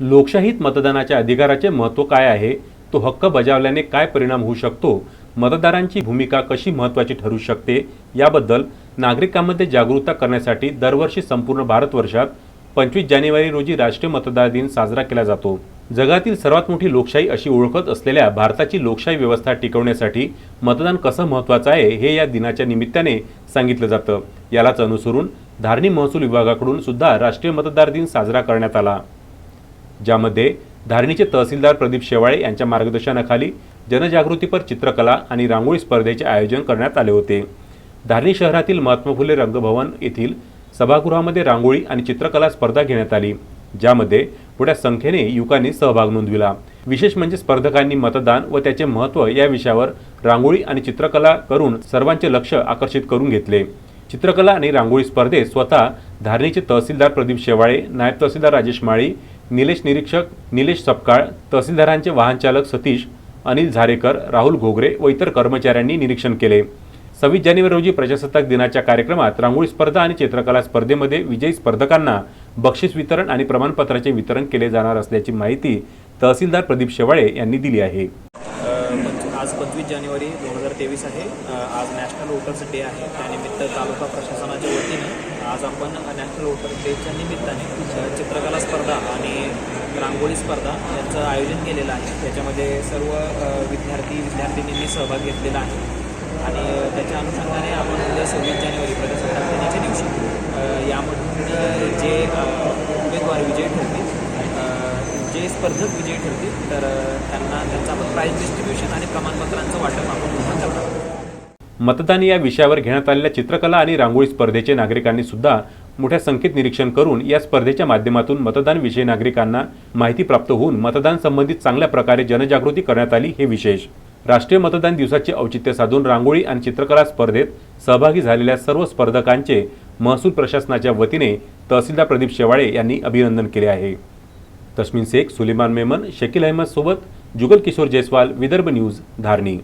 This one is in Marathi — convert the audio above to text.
लोकशाहीत मतदानाच्या अधिकाराचे महत्त्व काय आहे? तो हक्क बजावल्याने काय परिणाम होऊ शकतो? मतदारांची भूमिका कशी महत्त्वाची ठरू शकते? याबद्दल नागरिकांमध्ये जागरूकता करण्यासाठी दरवर्षी संपूर्ण भारतवर्षात पंचवीस जानेवारी रोजी राष्ट्रीय मतदार दिन साजरा केला जातो. जगातील सर्वात मोठी लोकशाही अशी ओळखत असलेल्या भारताची लोकशाही व्यवस्था टिकवण्यासाठी मतदान कसं महत्त्वाचं आहे हे या दिनाच्या निमित्ताने सांगितलं जातं. यालाच अनुसरून धारणी महसूल विभागाकडून सुद्धा राष्ट्रीय मतदार दिन साजरा करण्यात आला. ज्यामध्ये धारणीचे तहसीलदार प्रदीप शेवाळे यांच्या मार्गदर्शनाखाली जनजागृतीपर चित्रकला आणि रांगोळी स्पर्धेचे आयोजन करण्यात आले होते. धारणी शहरातील महात्मा फुले रंगभवन येथील सभागृहामध्ये रांगोळी आणि चित्रकला स्पर्धा घेण्यात आली ज्यामध्ये मोठ्या संख्येने युवकांनी सहभाग नोंदविला. विशेष म्हणजे स्पर्धकांनी मतदान व त्याचे महत्त्व या विषयावर रांगोळी आणि चित्रकला करून सर्वांचे लक्ष आकर्षित करून घेतले. चित्रकला आणि रांगोळी स्पर्धेत स्वतः धारणीचे तहसीलदार प्रदीप शेवाळे नायब तहसीलदार राजेश माळी निलेश निरीक्षक निलेश सपकाळ तहसीलदारांचे वाहनचालक सतीश अनिल झारेकर राहुल घोगरे व इतर कर्मचाऱ्यांनी निरीक्षण केले. सव्वीस जानेवारी रोजी प्रजासत्ताक दिनाच्या कार्यक्रमात रांगोळी स्पर्धा आणि चित्रकला स्पर्धेमध्ये विजयी स्पर्धकांना बक्षीस वितरण आणि प्रमाणपत्राचे वितरण केले जाणार असल्याची माहिती तहसीलदार प्रदीप शेवाळे यांनी दिली आहे. आज पंचवीस जानेवारी दोन हजार तेवीस आहे. आज नॅशनल वोटर्स डे आहे. त्यानिमित्त तालुका प्रशासनाच्या वतीने आज आपण नॅशनल वोटर्स डेच्या निमित्ताने चित्रकला स्पर्धा आणि रांगोळी स्पर्धा यांचं आयोजन केलेलं आहे. त्याच्यामध्ये सर्व विद्यार्थी विद्यार्थिनींनी सहभाग घेतलेला आहे. आणि त्याच्या अनुषंगाने आपण उद्या सव्वीस जानेवारी प्रजासत्ताक दिनाच्या दिवशी यामधून जे उमेदवार विजयी ठरतील जे स्पर्धक विजयी ठरतील तर त्यांना त्यांचं आपण प्राईज डिस्ट्रीब्युशन आणि प्रमाणपत्रांचं वाटप आपण पुन्हा करणार मतदान या विषयावर घेण्यात आलेल्या चित्रकला आणि रांगोळी स्पर्धेचे नागरिकांनी सुद्धा मोठ्या संख्येत निरीक्षण करून या स्पर्धेच्या माध्यमातून मतदानविषयी नागरिकांना माहिती प्राप्त होऊन मतदान संबंधित चांगल्या प्रकारे जनजागृती करण्यात आली हे विशेष. राष्ट्रीय मतदान दिवसाचे औचित्य साधून रांगोळी आणि चित्रकला स्पर्धेत सहभागी झालेल्या सर्व स्पर्धकांचे महसूल प्रशासनाच्या वतीने तहसीलदार प्रदीप शेवाळे यांनी अभिनंदन केले आहे. तस्मिन शेख सुलेमान मेमन शकील अहमद सोबत जुगल किशोर जयस्वाल विदर्भ न्यूज धारणी.